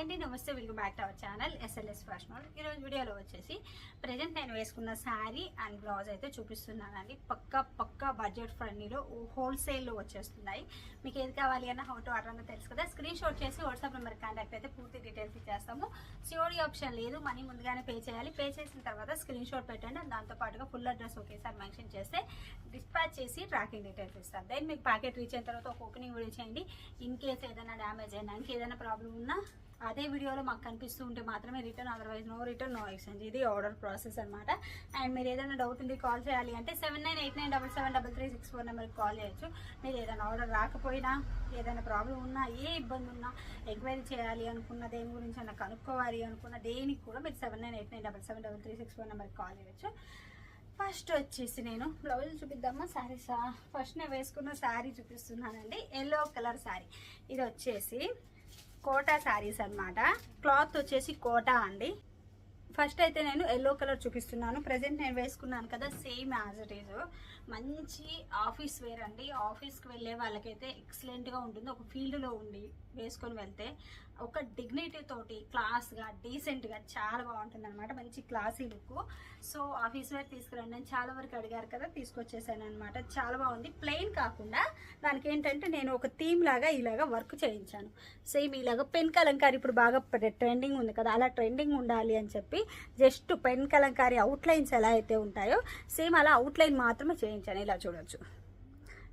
అండి. నమస్తే welcome back to our channel SLS fashion world. ఈ రోజు వీడియోలో వచ్చేసి ప్రజెంట్ నేను వేసుకున్న శారీ అండ్ బ్లౌజ్ అయితే చూపిస్తున్నానండి. పక్కా పక్కా బడ్జెట్ ఫ్రెండ్లీలో హోల్సేల్లో వచ్చేస్తున్నాయి. మీకు ఏది కావాలి అన్న హౌ టు ఆర్డర్ తెలుసు కదా? స్క్రీన్ షాట్ చేసి వాట్సాప్ నెంబర్ కాంటాక్ట్ అయితే పూర్తి డీటెయిల్స్ ఇచ్చేస్తాము. సిఓడి ఆప్షన్ లేదు మనీ ముందుగానే పే చేయాలి. పే చేసిన తర్వాత స్క్రీన్ షాట్ పెట్టండి దాంతో పాటుగా ఫుల్ అడ్రస్ ఒకేసారి మెన్షన్ చేస్తే డిస్పాచ్ చేసి ట్రాకింగ్ డీటెయిల్స్ ఇస్తాను దెన్ మీకు ప్యాకెట్ రీచ్ అయిన తర్వాత ఒక ఓపెనింగ్ వీడియో చేయండి. ఇన్ కేస్ ఏదైనా డ్యామేజ్ అయినా ఇంకేదైనా ప్రాబ్లం ఉన్నా అదే వీడియోలో మాకు కనిపిస్తూ ఉంటే మాత్రమే return otherwise no return no exchange ఇది ఆర్డర్ ప్రాసెస్ అనమాట అండ్ మీరు ఏదైనా డౌట్ ఉంది కాల్ చేయాలి అంటే seven nine eight nine double seven double three six four నెంబర్కి కాల్ చేయొచ్చు. మీరు ఏదైనా ఆర్డర్ రాకపోయినా ఏదైనా ప్రాబ్లం ఉన్నా ఏ ఇబ్బంది ఉన్నా ఎంక్వైరీ చేయాలి అనుకున్న దేని గురించి అన్న కనుక్కోవాలి అనుకున్న దేనికి కూడా మీరు seven nine eight nine double seven double three six four నెంబర్కి కాల్ చేయొచ్చు. ఫస్ట్ వచ్చేసి నేను బ్లౌజ్ చూపిద్దామా? శారీసా ఫస్ట్ నేను వేసుకున్న శారీ చూపిస్తున్నానండి. ఎల్లో కలర్ శారీ ఇది వచ్చేసి కోటా శారీస్ అన్నమాట. క్లాత్ వచ్చేసి కోటా అండి. ఫస్ట్ అయితే నేను ఎల్లో కలర్ చూపిస్తున్నాను. ప్రజెంట్ నేను వేసుకున్నాను కదా సేమ్ యాజ్ ఇట్ ఈజ్ మంచి ఆఫీస్ వేర్ అండి. ఆఫీస్కి వెళ్ళే వాళ్ళకైతే ఎక్సలెంట్గా ఉంటుంది. ఒక ఫీల్డ్లో ఉండి వేసుకొని వెళ్తే ఒక డిగ్నిటీ తోటి క్లాస్గా డీసెంట్గా చాలా బాగుంటుంది అనమాట మంచి classy look so office wear తీసుకురండి. నేను చాలా వరకు అడిగారు కదా తీసుకొచ్చేసాను అనమాట చాలా బాగుంది. ప్లెయిన్ కాకుండా దానికి ఏంటంటే నేను ఒక థీమ్ లాగా ఇలాగా వర్క్ చేయించాను. సేమ్ ఇలాగా పెన్ కలంకారీ ఇప్పుడు బాగా ట్రెండింగ్ ఉంది కదా అలా ట్రెండింగ్ ఉండాలి అని చెప్పి జస్ట్ పెన్ కలంకారీ అవుట్లైన్స్ ఎలా అయితే ఉంటాయో సేమ్ అలా అవుట్లైన్ మాత్రమే చేయించాను. ఇలా చూడొచ్చు.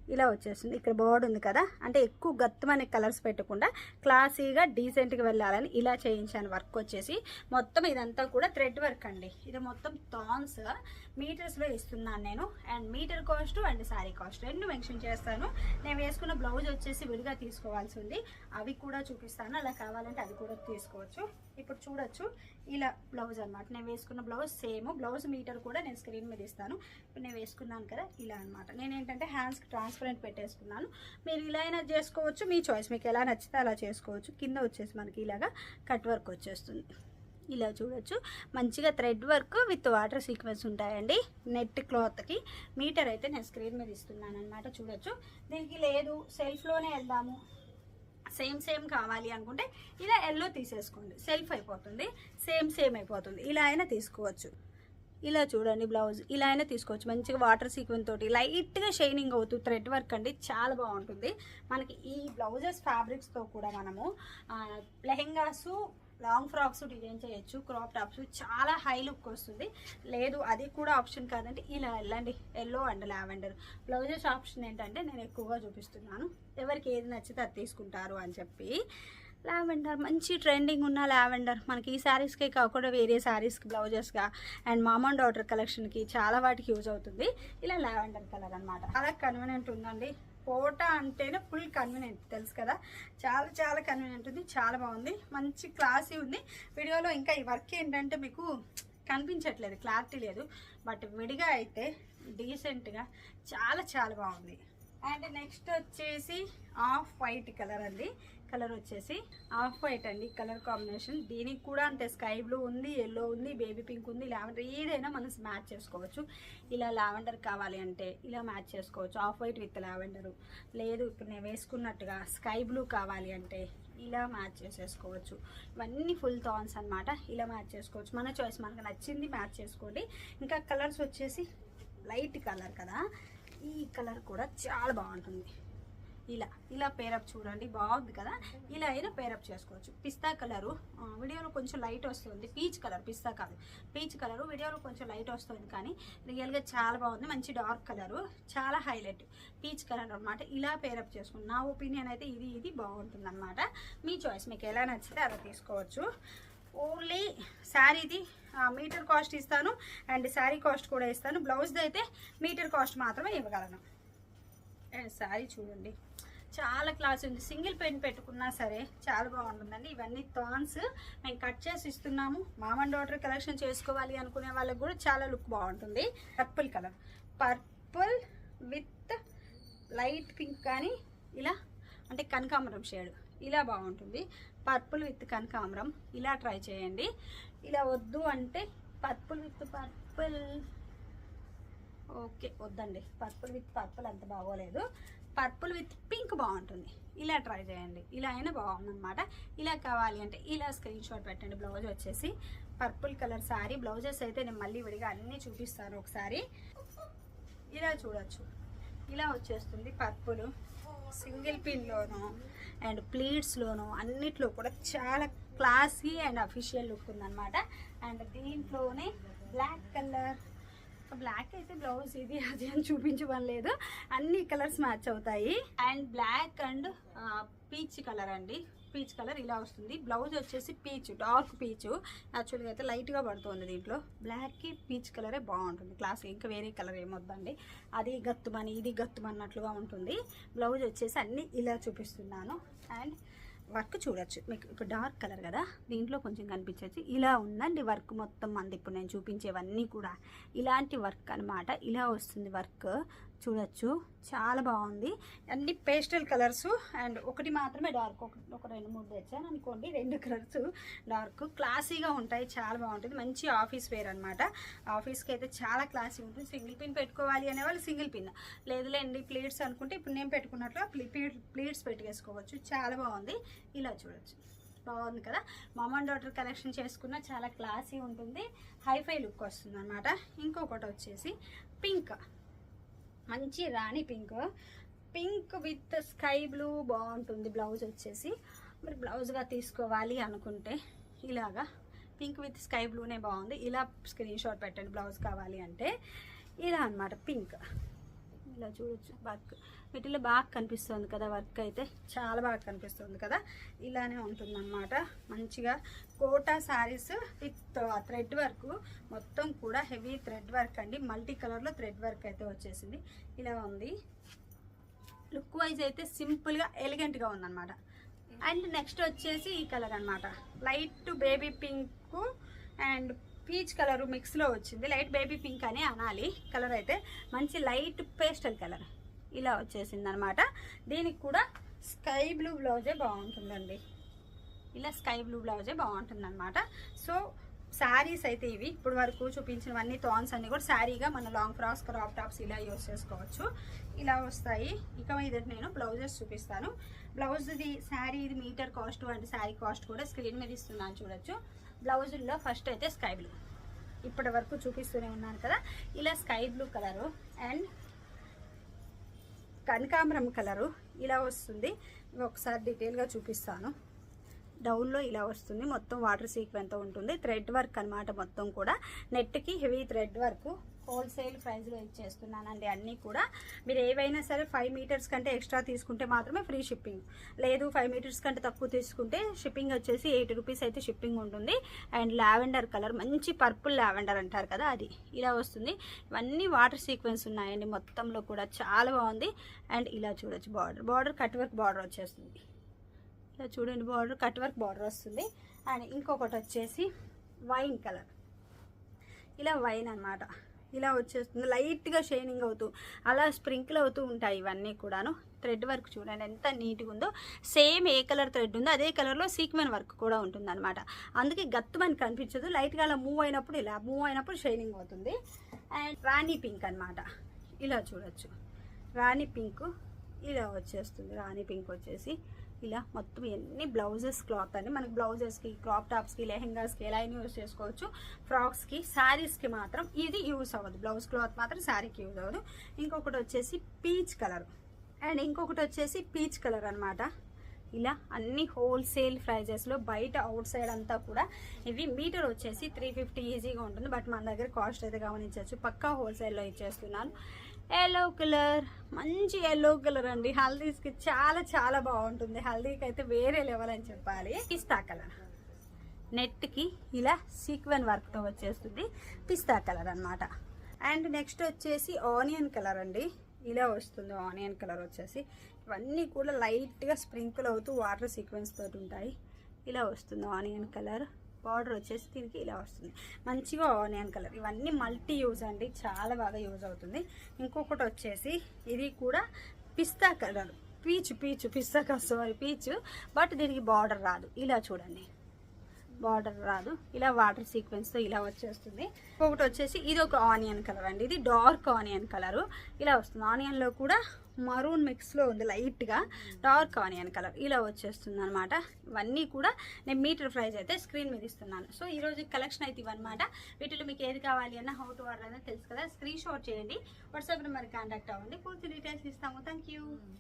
ఇలా వచ్చేస్తుంది. ఇక్కడ బోర్డు ఉంది కదా. అంటే ఎక్కువ గత్తమనే కలర్స్ పెట్టకుండా క్లాసీగా డీసెంట్గా వెళ్ళాలని ఇలా చేయించాను వర్క్ వచ్చేసి. మొత్తం ఇదంతా కూడా థ్రెడ్ వర్క్ అండి. ఇది మొత్తం థాన్స్ మీటర్స్లో ఇస్తున్నాను నేను. And meter cost and sari cost రెండు మెన్షన్ చేస్తాను. నేను వేసుకున్న బ్లౌజ్ వచ్చేసి విడిగా తీసుకోవాల్సి ఉంది. అవి కూడా చూపిస్తాను. అలా కావాలంటే అది కూడా తీసుకోవచ్చు. ఇప్పుడు చూడొచ్చు. ఇలా బ్లౌజ్ అన్నమాట. నేను వేసుకున్న బ్లౌజ్ సేమ్ బ్లౌజ్ మీటర్ కూడా నేను స్క్రీన్ మీద ఇస్తాను. ఇప్పుడు నేను వేసుకున్నాను కదా ఇలా అనమాట నేను ఏంటంటే హ్యాండ్స్కి ట్రాన్స్పరెంట్ పెట్టేసుకున్నాను. మీరు ఇలా అయినా చేసుకోవచ్చు. మీ చాయిస్ మీకు ఎలా నచ్చితే అలా చేసుకోవచ్చు. కింద వచ్చేసి మనకి ఇలాగా కట్ వర్క్ వచ్చేస్తుంది. ఇలా చూడొచ్చు. మంచిగా thread work with water sequence ఉంటాయండి. నెట్ క్లాత్కి మీటర్ అయితే నేను స్క్రీన్ మీద ఇస్తున్నాను అనమాట చూడొచ్చు. దీనికి లేదు. సెల్ఫ్లోనే వెళ్దాము. సేమ్ సేమ్ కావాలి అనుకుంటే ఇలా ఎల్లో తీసేసుకోండి. సెల్ఫ్ అయిపోతుంది. సేమ్ సేమ్ అయిపోతుంది. ఇలా అయినా తీసుకోవచ్చు. ఇలా చూడండి బ్లౌజ్ ఇలా అయినా తీసుకోవచ్చు. మంచిగా వాటర్ సీక్వెన్ తోటి లైట్గా షైనింగ్ అవుతుంది థ్రెడ్ వర్క్ అండి. చాలా బాగుంటుంది. మనకి ఈ బ్లౌజెస్ ఫ్యాబ్రిక్స్తో కూడా మనము లెహెంగాసు లాంగ్ ఫ్రాక్స్ డిజైన్ చేయొచ్చు క్రాప్ టాప్స్ చాలా హై లుక్ వస్తుంది. లేదు అది కూడా ఆప్షన్ కాదంటే ఇలా వెళ్ళండి. Yellow and lavender. Blouses option ఏంటంటే నేను ఎక్కువగా చూపిస్తున్నాను. ఎవరికి ఏది నచ్చితే అది తీసుకుంటారు అని చెప్పి. లావెండర్ మంచి ట్రెండింగ్ ఉన్న లావెండర్. మనకి ఈ శారీస్కే కాకుండా వేరే శారీస్కి బ్లౌజెస్గా అండ్ మామన్ డాటర్ కలెక్షన్కి చాలా వాటికి యూజ్ అవుతుంది. ఇలా లావెండర్ కలర్ అనమాట చాలా కన్వీనియంట్ ఉందండి. కోట అంటేనే ఫుల్ కన్వీనియంట్ తెలుసు కదా? చాలా చాలా కన్వీనియంట్ ఉంది చాలా బాగుంది మంచి క్లాసీ ఉంది. వీడియోలో ఇంకా ఈ వర్క్ ఏంటంటే మీకు కనిపించట్లేదు క్లారిటీ లేదు. బట్ విడిగా అయితే డీసెంట్గా చాలా చాలా బాగుంది. అండ్ నెక్స్ట్ వచ్చేసి ఆఫ్ వైట్ కలర్ అండి. కలర్ వచ్చేసి ఆఫ్ వైట్ అండి కలర్ కాంబినేషన్. దీనికి కూడా అంతే స్కై బ్లూ ఉంది ఎల్లో ఉంది బేబీ పింక్ ఉంది లావెండర్ ఏదైనా మనం మ్యాచ్ చేసుకోవచ్చు. ఇలా లావెండర్ కావాలి అంటే ఇలా మ్యాచ్ చేసుకోవచ్చు. Off white with lavender. లేదు ఇప్పుడు నేను వేసుకున్నట్టుగా స్కై బ్లూ కావాలి అంటే ఇలా మ్యాచ్ చేసేసుకోవచ్చు. ఇవన్నీ ఫుల్ థాన్స్ అన్నమాట. ఇలా మ్యాచ్ చేసుకోవచ్చు. మన చాయిస్ మనకు నచ్చింది మ్యాచ్ చేసుకోండి. ఇంకా కలర్స్ వచ్చేసి లైట్ కలర్ కదా. ఈ కలర్ కూడా చాలా బాగుంటుంది. ఇలా ఇలా పేరప్ చూడండి బాగుంది కదా? ఇలా అయినా పేరప్ చేసుకోవచ్చు. పిస్తా కలరు వీడియోలో కొంచెం లైట్ వస్తుంది. పీచ్ కలర్ పిస్తా కాదు. పీచ్ కలరు వీడియోలో కొంచెం లైట్ వస్తుంది కానీ రియల్గా చాలా బాగుంది. మంచి డార్క్ కలరు చాలా హైలైట్ పీచ్ కలర్ అనమాట ఇలా పేరప్ చేసుకోండి నా ఒపీనియన్ అయితే ఇది ఇది బాగుంటుంది అనమాట మీ చాయిస్ మీకు ఎలా నచ్చితే అలా తీసుకోవచ్చు. ఓన్లీ శారీది మీటర్ కాస్ట్ ఇస్తాను. అండ్ శారీ కాస్ట్ కూడా ఇస్తాను. బ్లౌజ్ది అయితే మీటర్ కాస్ట్ మాత్రమే ఇవ్వగలను. అండ్ శారీ చూడండి. చాలా క్లాస్ ఉంది. సింగిల్ పెయింట్ పెట్టుకున్నా సరే చాలా బాగుంటుందండి. ఇవన్నీ థాన్స్ మేము కట్ చేసి ఇస్తున్నాము. మామన్ డాటర్ కలెక్షన్ చేసుకోవాలి అనుకునే వాళ్ళకి కూడా చాలా లుక్ బాగుంటుంది. Purple colour purple with light pink కానీ ఇలా అంటే కనకాంబరం షేడ్ ఇలా బాగుంటుంది. పర్పుల్ విత్ కనకాంబరం. ఇలా ట్రై చేయండి. ఇలా వద్దు అంటే పర్పుల్ విత్ పర్పుల్ ఓకే వద్దండి. పర్పుల్ విత్ పర్పుల్ అంత బాగోలేదు. పర్పుల్ విత్ పింక్ బాగుంటుంది. ఇలా ట్రై చేయండి. ఇలా అయినా బాగుందన్నమాట. ఇలా కావాలి అంటే ఇలా స్క్రీన్ షాట్ పెట్టండి. బ్లౌజ్ వచ్చేసి పర్పుల్ కలర్ శారీ బ్లౌజెస్ అయితే నేను మళ్ళీ విడిగా అన్నీ చూపిస్తాను ఒకసారి. ఇలా చూడొచ్చు. ఇలా వచ్చేస్తుంది పర్పుల్. సింగిల్ పిన్లోను అండ్ ప్లీట్స్లోను అన్నిట్లో కూడా చాలా క్లాసీ అండ్ అఫీషియల్ లుక్ ఉందన్నమాట. అండ్ దీంట్లోనే బ్లాక్ కలర్ బ్లాక్ అయితే బ్లౌజ్ ఇది అది అని చూపించడం అన్ని కలర్స్ మ్యాచ్ అవుతాయి. And black and peach colour అండి. పీచ్ కలర్ ఇలా వస్తుంది. బ్లౌజ్ వచ్చేసి పీచ్ డార్క్ పీచ్. యాక్చువల్గా అయితే లైట్గా పడుతుంది దీంట్లో. బ్లాక్కి పీచ్ కలరే బాగుంటుంది. క్లాస్ ఇంకా వేరే కలర్ ఏమొద్దండి. అది గత్తుమని ఇది గత్తుమన్నట్లుగా ఉంటుంది. బ్లౌజ్ వచ్చేసి అన్నీ ఇలా చూపిస్తున్నాను. అండ్ వర్క్ చూడొచ్చు. మీకు ఇప్పుడు డార్క్ కలర్ కదా? దీంట్లో కొంచెం కనిపించవచ్చు ఇలా ఉందండి వర్క్ మొత్తం. మంది ఇప్పుడు నేను చూపించేవన్నీ కూడా. ఇలాంటి వర్క్ అన్నమాట. ఇలా వస్తుంది వర్క్. చూడొచ్చు. చాలా బాగుంది. అన్ని పేస్టల్ కలర్స్ అండ్ ఒకటి మాత్రమే డార్క్. ఒక ఒక రెండు మూడు తెచ్చాను అనుకోండి. రెండు కలర్స్ డార్క్. క్లాసీగా ఉంటాయి. చాలా బాగుంటుంది. మంచి ఆఫీస్ వేర్ అనమాట ఆఫీస్కి అయితే చాలా క్లాసీ ఉంటుంది. సింగిల్ పిన్ పెట్టుకోవాలి అనే వాళ్ళు సింగిల్ పిన్. లేదులేండి ప్లేట్స్ అనుకుంటే ఇప్పుడు నేను పెట్టుకున్నట్లు ప్లేట్స్ పెట్టుకేసుకోవచ్చు. చాలా బాగుంది. ఇలా చూడొచ్చు. బాగుంది కదా? మమ్ అండ్ డాటర్ కలెక్షన్ చేసుకున్న చాలా క్లాసీ ఉంటుంది. హైఫై లుక్ వస్తుంది అనమాట ఇంకొకటి వచ్చేసి పింక్. మంచి rani pink. Pink with sky blue బాగుంటుంది బ్లౌజ్ వచ్చేసి. మరి బ్లౌజ్గా తీసుకోవాలి అనుకుంటే ఇలాగా పింక్ విత్ స్కై బ్లూనే బాగుంది. ఇలా స్క్రీన్ షాట్ పెట్టండి బ్లౌజ్ కావాలి అంటే. ఇలా అన్నమాట పింక్. ఇలా చూడొచ్చు. వర్క్. వీటిలో బాగా కనిపిస్తుంది కదా వర్క్ అయితే? చాలా బాగా కనిపిస్తుంది కదా? ఇలానే ఉంటుందన్నమాట. మంచిగా Kota saris with thread work. మొత్తం కూడా హెవీ థ్రెడ్ వర్క్ అండి. మల్టీ కలర్లో థ్రెడ్ వర్క్ అయితే వచ్చేసింది. ఇలా ఉంది. లుక్ వైజ్ అయితే సింపుల్గా ఎలిగెంట్గా ఉందన్నమాట. అండ్ నెక్స్ట్ వచ్చేసి ఈ కలర్ అన్నమాట. Light baby pink and peach colour మిక్స్లో వచ్చింది. లైట్ బేబీ పింక్ అని అనాలి. కలర్ అయితే మంచి లైట్ పేస్టల్ కలర్. ఇలా వచ్చేసింది అనమాట దీనికి కూడా స్కై బ్లూ బ్లౌజే బాగుంటుందండి. ఇలా స్కై బ్లూ బ్లౌజే బాగుంటుంది అనమాట సో శారీస్ అయితే ఇవి. ఇప్పుడు వరకు చూపించినవన్నీ థాన్స్ అన్నీ కూడా శారీగా మన లాంగ్ ఫ్రాక్స్ క్రాప్ టాప్స్ ఇలా యూస్ చేసుకోవచ్చు. ఇలా వస్తాయి. ఇక ఇది నేను బ్లౌజెస్ చూపిస్తాను. బ్లౌజ్ది శారీ ఇది మీటర్ కాస్ట్ అంటే శారీ కాస్ట్ కూడా స్క్రీన్ మీద ఇస్తున్నాను చూడొచ్చు. బ్లౌజుల్లో ఫస్ట్ అయితే స్కై బ్లూ. ఇప్పటి వరకు చూపిస్తూనే ఉన్నాను కదా. ఇలా స్కై బ్లూ కలరు. అండ్ కనకాంబరం కలరు ఇలా వస్తుంది. ఒకసారి డీటెయిల్గా చూపిస్తాను. డౌన్లో ఇలా వస్తుంది. మొత్తం వాటర్ సీక్వెన్తో ఉంటుంది. థ్రెడ్ వర్క్ అన్నమాట మొత్తం కూడా. నెట్కి హెవీ థ్రెడ్ వర్క్ హోల్సేల్ ప్రైస్లో ఇచ్చేస్తున్నానండి అన్నీ కూడా. మీరు ఏవైనా సరే ఫైవ్ మీటర్స్ కంటే ఎక్స్ట్రా తీసుకుంటే మాత్రమే ఫ్రీ షిప్పింగ్ లేదు ఫైవ్ మీటర్స్ కంటే తక్కువ తీసుకుంటే షిప్పింగ్ వచ్చేసి ఎయిటీ రూపీస్ అయితే షిప్పింగ్ ఉంటుంది. అండ్ లావెండర్ కలర్ మంచి పర్పుల్ లావెండర్ అంటారు కదా అది. ఇలా వస్తుంది. ఇవన్నీ వాటర్ సీక్వెన్స్ ఉన్నాయండి మొత్తంలో కూడా. చాలా బాగుంది. అండ్ ఇలా చూడొచ్చు border border cut work border వచ్చేస్తుంది. ఇలా చూడండి బార్డర్ కట్ వర్క్ బార్డర్ వస్తుంది. అండ్ ఇంకొకటి వచ్చేసి వైన్ కలర్ ఇలా వైన్ అనమాట ఇలా వచ్చేస్తుంది. లైట్గా షైనింగ్ అవుతూ అలా స్ప్రింకిల్ అవుతూ ఉంటాయి ఇవన్నీ కూడాను. థ్రెడ్ వర్క్ చూడండి ఎంత నీట్గా ఉందో. సేమ్ ఏ కలర్ థ్రెడ్ ఉందో అదే కలర్లో సీక్వెన్ వర్క్ కూడా ఉంటుంది అనమాట అందుకే గత్తుమని కనిపించదు. లైట్గా అలా మూవ్ అయినప్పుడు ఇలా మూవ్ అయినప్పుడు షైనింగ్ అవుతుంది. అండ్ రాణి పింక్ అన్నమాట. ఇలా చూడొచ్చు. రాణి పింక్ ఇలా వచ్చేస్తుంది. రాణి పింక్ వచ్చేసి. ఇలా మొత్తం ఎన్ని బ్లౌజెస్ క్లాత్ అండి. మనకి బ్లౌజెస్కి క్రాప్ టాప్స్కి లెహెంగాస్కి ఎలా అయినా యూస్ చేసుకోవచ్చు. ఫ్రాక్స్కి శారీస్కి మాత్రం ఇది యూస్ అవ్వదు. బ్లౌజ్ క్లాత్ మాత్రం శారీకి యూజ్ అవ్వదు. ఇంకొకటి వచ్చేసి పీచ్ కలర్. అండ్ ఇంకొకటి వచ్చేసి పీచ్ కలర్ అనమాట ఇలా అన్ని హోల్సేల్ ప్రైజెస్లో బయట అవుట్ సైడ్ అంతా కూడా ఇవి మీటర్ వచ్చేసి త్రీ ఫిఫ్టీ ఈజీగా ఉంటుంది. బట్ మన దగ్గర కాస్ట్ అయితే గమనించవచ్చు. పక్కా హోల్సేల్లో ఇచ్చేస్తున్నాను. ఎల్లో కలర్ మంచి ఎల్లో కలర్ అండి. హల్దీస్కి చాలా చాలా బాగుంటుంది. హల్దీకి అయితే వేరే లెవెల్ అని చెప్పాలి. పిస్తా కలర్ నెట్కి ఇలా సీక్వెన్ వర్క్తో వచ్చేస్తుంది పిస్తా కలర్ అనమాట అండ్ నెక్స్ట్ వచ్చేసి ఆనియన్ కలర్ అండి. ఇలా వస్తుంది ఆనియన్ కలర్ వచ్చేసి. ఇవన్నీ కూడా లైట్గా స్ప్రింకిల్ అవుతూ వాటర్ సీక్వెన్స్ తోటి ఉంటాయి. ఇలా వస్తుంది ఆనియన్ కలర్ బార్డర్ వచ్చేసి దీనికి ఇలా వస్తుంది. మంచిగా ఆనియన్ కలర్. ఇవన్నీ మల్టీ యూజ్ అండి. చాలా బాగా యూజ్ అవుతుంది. ఇంకొకటి వచ్చేసి ఇది కూడా pista colour. Peach peach pista sorry peach. But దీనికి బార్డర్ రాదు. ఇలా చూడండి. బార్డర్ రాదు. ఇలా వాటర్ సీక్వెన్స్తో ఇలా వచ్చేస్తుంది. ఒకటి వచ్చేసి ఇది ఒక ఆనియన్ కలర్ అండి. ఇది డార్క్ ఆనియన్ కలరు. ఇలా వస్తుంది. ఆనియన్లో కూడా మరూన్ మిక్స్లో ఉంది లైట్గా డార్క్ ఆనియన్ కలర్. ఇలా వచ్చేస్తుంది అనమాట ఇవన్నీ కూడా నేను మీటర్ ప్రైస్ అయితే స్క్రీన్ మీద ఇస్తున్నాను. సో ఈ రోజు కలెక్షన్ అయితే ఇవన్నమాట వీటిలో మీకు ఏది కావాలి అన్న హౌ టు ఆర్డర్ అనేది తెలుసు కదా. స్క్రీన్ షాట్ చేయండి. వాట్సాప్ నెంబర్ కాంటాక్ట్ అవ్వండి. పూర్తి డీటెయిల్స్ ఇస్తాము. Thank you